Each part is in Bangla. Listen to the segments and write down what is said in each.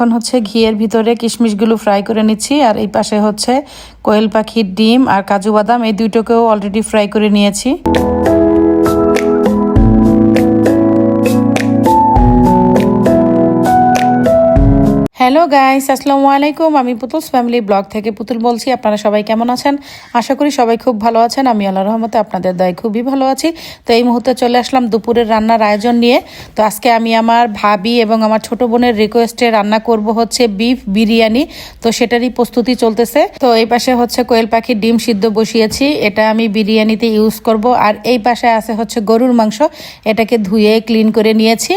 এখন হচ্ছে ঘিয়ের ভিতরে কিশমিশগুলো ফ্রাই করে নিচ্ছি, আর এই পাশে হচ্ছে কোয়েল পাখির ডিম আর কাজু বাদাম, এই দুইটাকেও অলরেডি ফ্রাই করে নিয়েছি। হ্যালো গাইস আসসালামু আলাইকুম আমি পুতুলস ফ্যামিলি ব্লগ থেকে পুতুল বলছি। আপনারা সবাই কেমন আছেন? আশা করি সবাই খুব ভালো আছেন। আমি আল্লাহ রহমতে আপনাদের দয় খুবই ভালো আছি। তো এই মুহূর্তে চলে আসলাম দুপুরের রান্নার আয়োজন নিয়ে। তো আজকে আমি আমার ভাবি এবং আমার ছোট বোনের রিকোয়েস্টে রান্না করব হচ্ছে বিফ বিরিয়ানি। তো সেটারই প্রস্তুতি চলতেছে। তো এই পাশে হচ্ছে কোয়েল পাখির ডিম সিদ্ধ বসিয়েছি। এটা আমি বিরিয়ানিতে ইউজ করব। আর এই পাশে আছে হচ্ছে গরুর মাংস। এটাকে ধুয়ে ক্লিন করে নিয়েছি।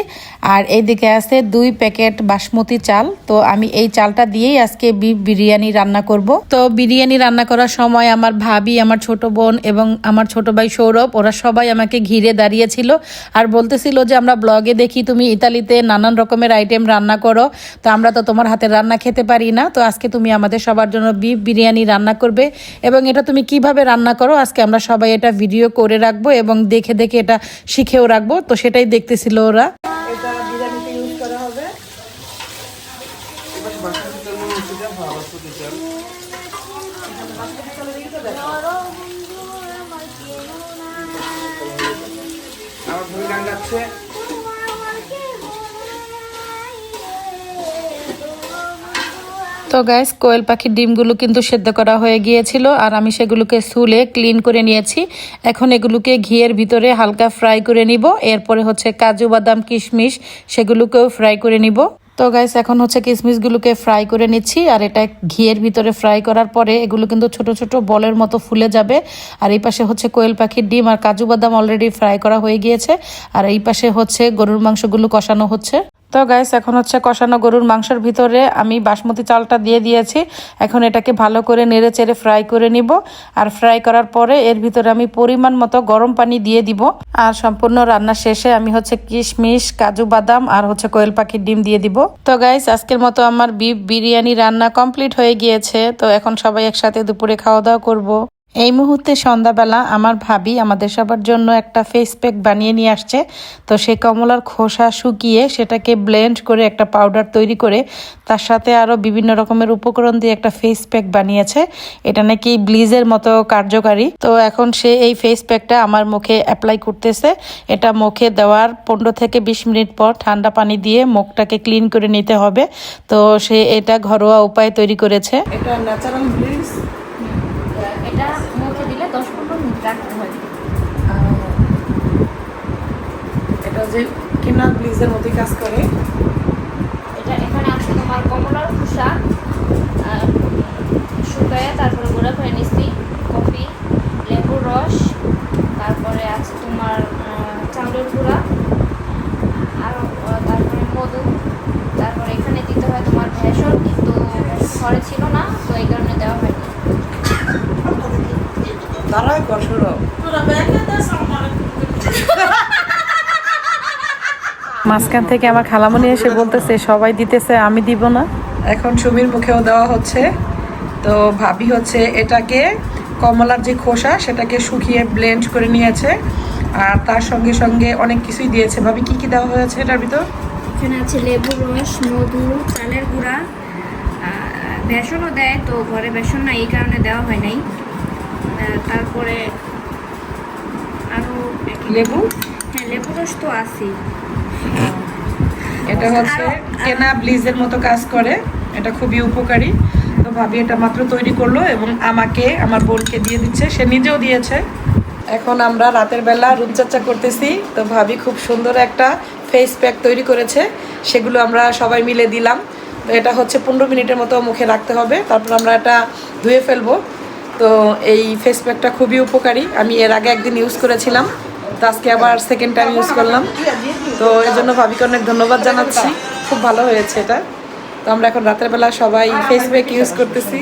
আর এইদিকে আছে দুই প্যাকেট বাসমতি চাল। তো আমি এই চালটা দিয়েই আজকে বিফ বিরিয়ানি রান্না করব। তো বিরিয়ানি রান্না করার সময় আমার ভাবি, আমার ছোট বোন এবং আমার ছোট ভাই সৌরভ, ওরা সবাই আমাকে ঘিরে দাঁড়িয়েছিল আর বলতেছিল যে, আমরা ব্লগে দেখি তুমি ইতালিতে নানান রকমের আইটেম রান্না করো। তো আমরা তো তোমার হাতের রান্না খেতে পারি না। তো আজকে তুমি আমাদের সবার জন্য বিফ বিরিয়ানি রান্না করবে এবং এটা তুমি কীভাবে রান্না করো আজকে আমরা সবাই এটা ভিডিও করে রাখব এবং দেখে দেখে এটা শিখেও রাখব। তো সেটাই দেখতেছিল ওরা এটা বিরিয়ানিতে ইউজ করা হবে আমার গান তো গাইস কোয়েল পাখির ডিমগুলো কিন্তু সেদ্ধ করা হয়ে গিয়েছিল আর আমি সেগুলোকে সুলে ক্লিন করে নিয়েছি। এখন এগুলোকে ঘিয়ের ভিতরে হালকা ফ্রাই করে নিব। এরপরে হচ্ছে কাজু বাদাম কিশমিশ, সেগুলোকেও ফ্রাই করে নিব। তো গাইস এখন হচ্ছে কিশমিশগুলোকে ফ্রাই করে নিচ্ছি, আর এটা ঘিয়ের ভিতরে ফ্রাই করার পরে এগুলো কিন্তু ছোট ছোট বলের মতো ফুলে যাবে। আর এই পাশে হচ্ছে কোয়েল পাখির ডিম আর কাজু বাদাম অলরেডি ফ্রাই করা হয়ে গিয়েছে। আর এই পাশে হচ্ছে গরুর মাংসগুলো কষানো হচ্ছে। তো গাইস এখন হচ্ছে কষানো গরুর মাংসের ভিতরে আমি বাসমতি চালটা দিয়ে দিয়েছি। এখন এটাকে ভালো করে নেড়ে চেড়ে ফ্রাই করে নিব। আর ফ্রাই করার পরে এর ভিতরে আমি পরিমাণ মতো গরম পানি দিয়ে দিব। আর সম্পূর্ণ রান্না শেষে আমি হচ্ছে কিশমিশ, কাজু বাদাম আর হচ্ছে কোয়েল পাখির ডিম দিয়ে দিব। তো গাইস আজকের মতো আমার বিফ বিরিয়ানি রান্না কমপ্লিট হয়ে গিয়েছে। তো এখন সবাই একসাথে দুপুরে খাওয়া দাওয়া করব। এই মুহূর্তে সন্ধ্যাবেলা আমার ভাবি আমাদের সবার জন্য একটা ফেস প্যাক বানিয়ে নিয়ে আসছে। তো সেই কমলার খোসা শুকিয়ে সেটাকে ব্লেন্ড করে একটা পাউডার তৈরি করে তার সাথে আরও বিভিন্ন রকমের উপকরণ দিয়ে একটা ফেস প্যাক বানিয়েছে। এটা নাকি ব্লিজের মতো কার্যকারী। তো এখন সে এই ফেস প্যাকটা আমার মুখে অ্যাপ্লাই করতেছে। এটা মুখে দেওয়ার পনেরো থেকে বিশ মিনিট পর ঠান্ডা পানি দিয়ে মুখটাকে ক্লিন করে নিতে হবে। তো সে এটা ঘরোয়া উপায়ে তৈরি করেছে। এটা ন্যাচারাল ব্লিজ যে কিনা ব্লিজের মতোই কাজ করে। এটা এখানে আছে তোমার কমলার খোসা শুকায় তারপরে গুঁড়া করে কফি, লেবুর রস, তারপরে আছে তোমার চাউলের গুঁড়া, আর তারপরে মধু, তারপরে এখানে দিতে হয় তোমার ভেষণ কিন্তু ঘরে ছিল না তো এই কারণে দেওয়া হয়নি দাঁড়ায় কসর মাঝখান থেকে আমার খালামণি এসে বলতেছে সবাই দিতেছে আমি দিব না। এখন সুমির মুখেও দেওয়া হচ্ছে। তো ভাবি হচ্ছে এটাকে কমলার যে খোসা সেটাকে শুকিয়ে ব্লেন্ড করে নিয়েছে। আর তার সঙ্গে সঙ্গে অনেক কিছুই দিয়েছে। ভাবি কি কি দেওয়া হয়েছে এটার ভিতর? এখানে আছে লেবুর রস মধু চালের গুঁড়া বেসনও দেয় তো ঘরে বেসন না এই কারণে দেওয়া হয় নাই। তারপরে আরও লেবু? হ্যাঁ লেবু রস তো আছেই। এটা হচ্ছে কেনা ব্লিজের মতো কাজ করে। এটা খুবই উপকারী। তো ভাবি এটা মাত্র তৈরি করল এবং আমাকে আমার বোনকে দিয়ে দিচ্ছে। সে নিজেও দিয়েছে। এখন আমরা রাতের বেলা রূপচর্চা করতেছি। তো ভাবি খুব সুন্দর একটা ফেস প্যাক তৈরি করেছে। সেগুলো আমরা সবাই মিলে দিলাম। তো এটা হচ্ছে পনেরো মিনিটের মতো মুখে রাখতে হবে। তারপর আমরা এটা ধুয়ে ফেলব। তো এই ফেস প্যাকটা খুবই উপকারী। আমি এর আগে একদিন ইউজ করেছিলাম। তো আজকে আবার সেকেন্ড টাইম ইউজ করলাম। তো এর জন্য ভাবিকে অনেক ধন্যবাদ জানাচ্ছি। খুব ভালো হয়েছে এটা। তো আমরা এখন রাতের বেলা সবাই ফেসবুক ইউজ করতেছি।